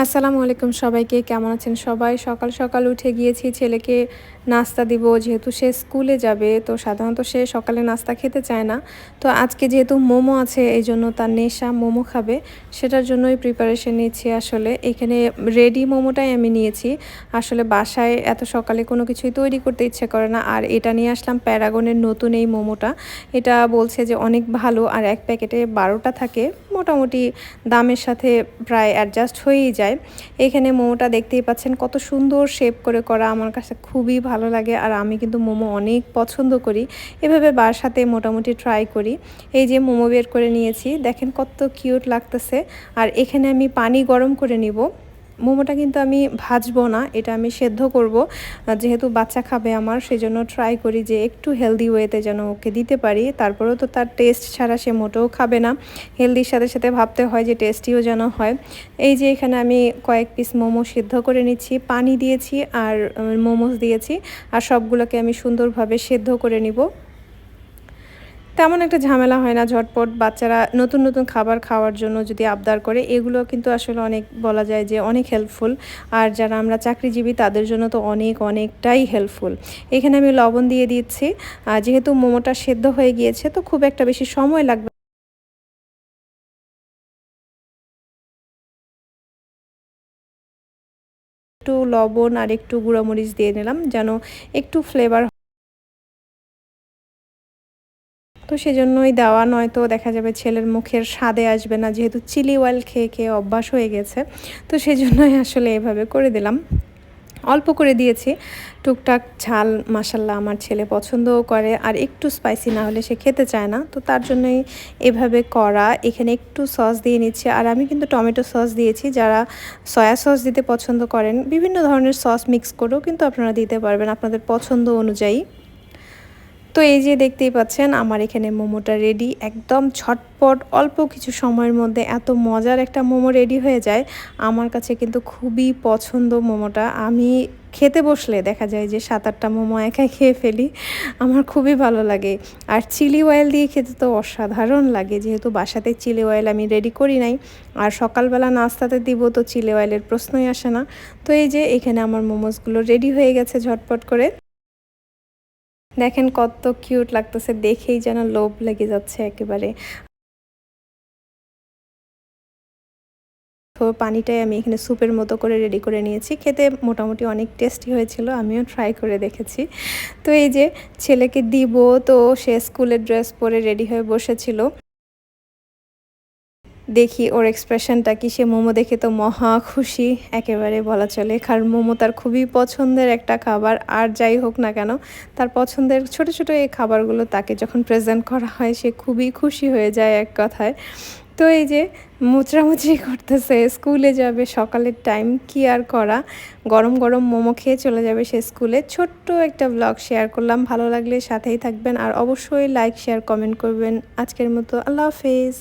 আসসালামু আলাইকুম সবাইকে কেমন আছেন সবাই? সকাল সকাল উঠে গিয়েছি ছেলেকে নাস্তা দিব, যেহেতু সে স্কুলে যাবে, তো সাধারণত সে সকালে নাস্তা খেতে চায় না। তো আজকে যেহেতু মোমো আছে, এই জন্য তার নেশা মোমো খাবে। সেটার জন্যই প্রিপারেশন নিচ্ছি আসলে। এখানে রেডি মোমোটাই আমি নিয়েছি। আসলে বাসায় এত সকালে কোনো কিছুই তৈরি করতে ইচ্ছে করে না। আর এটা নিয়ে আসলাম প্যারাগনের নতুন এই মোমোটা। এটা বলছে যে অনেক ভালো, আর এক প্যাকেটে বারোটা থাকে। মোটামুটি দামের সাথে প্রায় অ্যাডজাস্ট হয়েই যায়। এখানে মোমোটা দেখতেই পাচ্ছেন কত সুন্দর শেপ করে করা। আমার কাছে খুবই ভালো লাগে আর আমি কিন্তু মোমো অনেক পছন্দ করি। এভাবে বার সাথে মোটামুটি ট্রাই করি। এই যে মোমো বের করে নিয়েছি, দেখেন কত কিউট লাগতেছে। আর এখানে আমি পানি গরম করে নিব। মোমোটা কিন্তু আমি ভাজবো না, এটা আমি সেদ্ধ করব। যেহেতু বাচ্চা খাবে আমার, সেজন্য ট্রাই করি যে একটু হেলদি ওয়েতে যেন ওকে দিতে পারি। তারপরেও তো তার টেস্ট ছাড়া সে মোটেও খাবে না। হেলদির সাথে সাথে ভাবতে হয় যে টেস্টিও যেন হয়। এই যে এখানে আমি কয়েক পিস মোমো সিদ্ধ করে নিচ্ছি, পানি দিয়েছি আর মোমোস দিয়েছি। আর সবগুলোকে আমি সুন্দরভাবে সেদ্ধ করে নিব। তেমন একটা ঝামেলা হয় না, ঝটপট বাচ্চারা নতুন নতুন খাবার খাওয়ার জন্য যদি আবদার করে, এগুলো কিন্তু আসলে অনেক বলা যায় যে অনেক হেল্পফুল আর যারা আমরা চাকরিজীবী, তাদের জন্য তো অনেক, অনেকটাই হেল্পফুল এখানে আমি লবণ দিয়ে দিচ্ছি। যেহেতু মোমোটা সেদ্ধ হয়ে গিয়েছে, তো খুব একটা বেশি সময় লাগবে একটু লবণ আর একটু গুঁড়োমরিচ দিয়ে নিলাম, যেন একটু ফ্লেভার তো সেজন্যই দেওয়া, নয়তো দেখা যাবে ছেলের মুখের স্বাদে আসবে না, যেহেতু চিলি অয়েল খেয়ে খেয়ে অভ্যাস হয়ে গেছে। তো সেজন্যই আসলে এভাবে করে দিলাম। অল্প করে দিয়েছি। টুকটাক ঝাল মাসাল্লাহ আমার ছেলে পছন্দও করে, আর একটু স্পাইসি না হলে সে খেতে চায় না। তো তার জন্যই এভাবে করা। এখানে একটু সস দিয়ে নিচ্ছি, আর আমি কিন্তু টমেটো সস দিয়েছি। যারা সয়া সস দিতে পছন্দ করেন, বিভিন্ন ধরনের সস মিক্স করেও কিন্তু আপনারা দিতে পারবেন আপনাদের পছন্দ অনুযায়ী। তো এই যে দেখতেই পাচ্ছেন, আমার এখানে মোমোটা রেডি একদম ছটপট, অল্প কিছু সময়ের মধ্যে এত মজার একটা মোমো রেডি হয়ে যায়। আমার কাছে কিন্তু খুবই পছন্দ মোমোটা। আমি খেতে বসলে দেখা যায় যে সাত আটটা মোমো একাই খেয়ে ফেলি, আমার খুবই ভালো লাগে। আর চিলি অয়েল দিয়ে খেতে তো অসাধারণ লাগে, যেহেতু বাসাতে চিলি অয়েল আমি রেডি করি নাই। আর সকালবেলা নাস্তাতে দিব তো চিলি অয়েলের প্রশ্নই আসে না। তো এই যে এখানে আমার মোমোসগুলো রেডি হয়ে গেছে ঝটপট করে। দেখেন কত কিউট লাগতেছে, দেখেই যেন লোভ লেগে যাচ্ছে একেবারে। তো পানিটাই আমি এখানে স্যুপের মতো করে রেডি করে নিয়েছি। খেতে মোটামুটি অনেক টেস্টি হয়েছিল, আমিও ট্রাই করে দেখেছি। তো এই যে ছেলেকে দিব, তো সে স্কুলের ড্রেস পরে রেডি হয়ে বসেছিল। দেখি ওর এক্সপ্রেশনটা কি, সে মোমো দেখে তো মহা খুশি। একেবারে বলা চলে, কারণ মোমো তার খুবই পছন্দের একটা খাবার। আর যাই হোক না কেন, তার পছন্দের ছোট ছোট এই খাবারগুলো তাকে যখন প্রেজেন্ট করা হয়, সে খুবই খুশি হয়ে যায় এক কথায়। তো এই যে মুচড়ামুচড়ি করতেছে, স্কুলে যাবে, সকালের টাইম কি আর করা? গরম গরম মোমো খেয়ে চলে যাবে সে স্কুলে। ছোট্ট একটা ব্লগ শেয়ার করলাম, ভালো লাগলে সাথেই থাকবেন। আর অবশ্যই লাইক শেয়ার কমেন্ট করবেন। আজকের মতো, আল্লাহ হাফেজ।